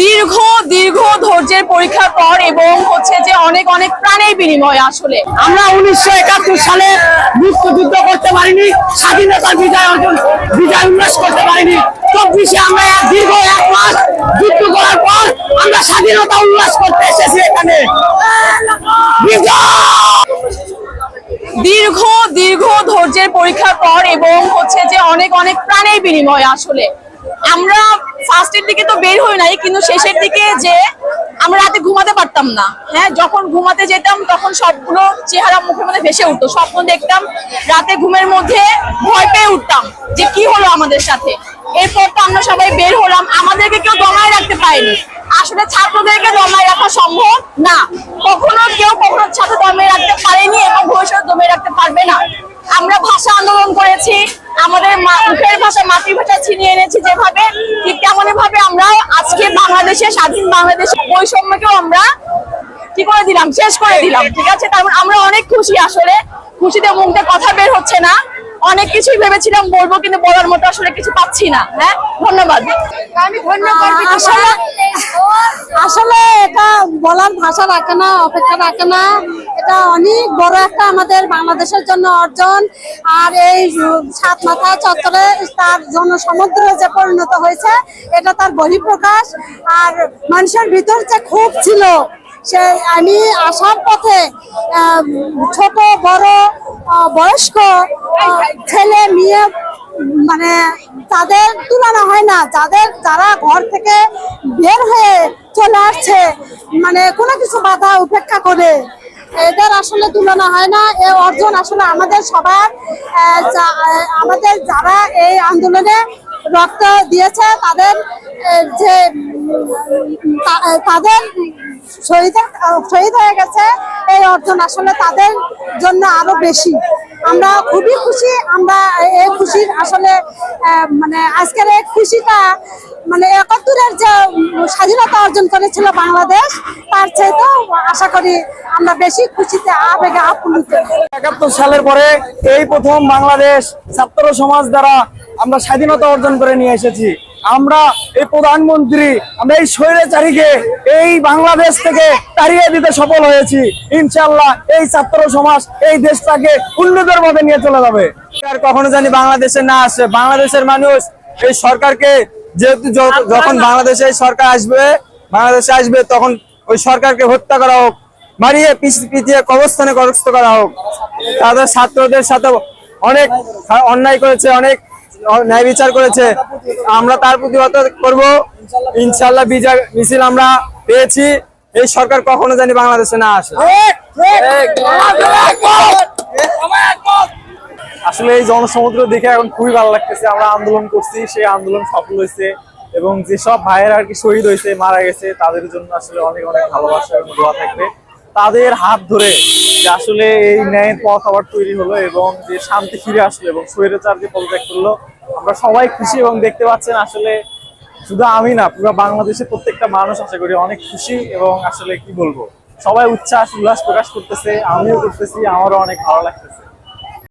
দীর্ঘ দীর্ঘ ধৈর্যের পরীক্ষার পর এবং হচ্ছে যে অনেক অনেক প্রাণের বিনিময় আসলে। আমরা উনিশশো একাত্তর সালে মুক্তিযুদ্ধ করতে পারিনি, স্বাধীনতার বিজয় অর্জন, বিজয় উল্লাস করতে পারিনি। চব্বিশে আমরা দীর্ঘ এক মাস যুদ্ধ করার পর আমরা স্বাধীনতা উল্লাস করতে এসেছি এখানে। বিজয়! দীর্ঘ দীর্ঘ ধৈর্যের পরীক্ষার পর এবং হচ্ছে যে অনেক অনেক প্রাণের বিনিময় আসলে। আমরা ফার্স্টের দিকে তো বের হই নাই, কিন্তু শেষের দিকে যে আমরা রাতে ঘুমাতে পারতাম না। হ্যাঁ যখন ঘুমাতে যেতাম, তখন সবগুলো চেহারা মুখের মধ্যে ভেসে উঠতো। স্বপ্ন দেখতাম, রাতে ঘুমের মধ্যে ভয় পেয়ে উঠতাম যে কি হলো আমাদের সাথে। এরপর তো আমরা সবাই বের হলাম, আমাদেরকে কেউ দমায় রাখতে পারেনি। আসলে ছাত্রদেরকে দমায় রাখা সম্ভব? না। কখনো কেউ কখনো ছাত্র দমিয়ে রাখতে পারেনি এবং ভবিষ্যৎ দমিয়ে রাখতে পারবে না। আমরা ভাষা আন্দোলন করেছি আমাদের মুখের ভাষা মাতৃভাষা ছিনিয়ে এনেছি যেভাবে ঠিক তেমনই ভাবে আমরা আজকে বাংলাদেশে স্বাধীন বাংলাদেশে বৈষম্যকেও আমরা কি করে দিলাম? শেষ করে দিলাম ঠিক আছে? তারপর আমরা অনেক খুশি আসলে। খুশিতে মুখ দিয়ে কথা বের হচ্ছে না। অনেক কিছুই ভেবেছিলাম বলব কিন্তু বলার মতো আসলে কিছু পাচ্ছি না হ্যাঁ? ধন্যবাদ। আমি ধন্যবাদ বলার ভাষা রাখে না, অপেক্ষা রাখে না। এটা অনেক বড় একটা আমাদের বাংলাদেশের জন্য অর্জন। আর এই সাত মাথা চত্বরে তার জন্য জনসমুদ্রে যে পরিণত হয়েছে, এটা তার বহিঃপ্রকাশ। আর মানুষের ভিতর যে ক্ষোভ ছিল, সে আমি আসার পথে ছোট, বড় বয়স্ক ছেলে, মেয়ে মানে তাদের তুলনা হয় না। যাদের, যারা ঘর থেকে বের হয়ে চলে আসছে। মানে কোনো কিছু বাধা উপেক্ষা করে। এদের আসলে তুলনা হয় না। এ অর্জন আসলে আমাদের সবার আমাদের যারা এই আন্দোলনে রক্ত দিয়েছে, তাদের যে তাদের শহীদ শহীদ হয়ে গেছে, এই অর্জন আসলে তাদের জন্য আরও বেশি। আমরা খুবই খুশি। আমরা খুশির আসলে মানে আজকের এই খুশিটা মানে একাত্তরের যে স্বাধীনতা অর্জন করেছিল বাংলাদেশ, তার চাইতেও আশা করি আমরা বেশি খুশিতে, আবেগে আপ্লুত। একাত্তর সালের পরে এই প্রথম বাংলাদেশ ছাত্র সমাজ দ্বারা আমরা স্বাধীনতা অর্জন করে নিয়ে এসেছি। আমরা এই প্রধানমন্ত্রী, আমরা এই স্বৈরাচারীকে এই বাংলাদেশ থেকে তাড়িয়ে দিতে সফল হয়েছি। ইনশাল্লাহ এই ছাত্র সমাজ, এই দেশটাকে উন্নতর পথে নিয়ে চলে যাবে। আর কখনো জানি বাংলাদেশে না আসে বাংলাদেশের মানুষ এই সরকারকে যেহেতু যখন বাংলাদেশে সরকার আসবে বাংলাদেশে আসবে তখন ওই সরকারকে হত্যা করা হোক মারিয়ে পিছিয়ে কবস্থানে করস্ত করা হোক তাদের ছাত্রদের সাথে অনেক অন্যায় করেছে অনেক ন্যায় বিচার করেছে আমরা তার প্রতিবাদ করব ইনশাল্লাহ বিজয় মিছিল আমরা পেয়েছি এই সরকার কখনো জানি বাংলাদেশে না আসে আসলে এই জনসমুদ্র দেখে এখন খুবই ভালো লাগতেছে। আমরা আন্দোলন করছি, সেই আন্দোলন সফল হয়েছে এবং যেসব ভাইয়েরা আর কি শহীদ হয়েছে, মারা গেছে, তাদের জন্য আসলে অনেক অনেক ভালোবাসা এবং দোয়া থাকবে। তাদের হাত ধরে যে আসলে এই ন্যায়ের পথ আবার তৈরি হলো এবং যে শান্তি ফিরে আসলো এবং স্বৈরাচার যে পদত্যাগ করল, আমরা সবাই খুশি এবং দেখতে পাচ্ছেন আসলে শুধু আমি না, পুরো বাংলাদেশের প্রত্যেকটা মানুষ আশা করি অনেক খুশি এবং আসলে কি বলব? সবাই উচ্ছ্বাস, উল্লাস প্রকাশ করতেছে, আমিও করতেছি, আমারও অনেক ভালো লাগতেছে।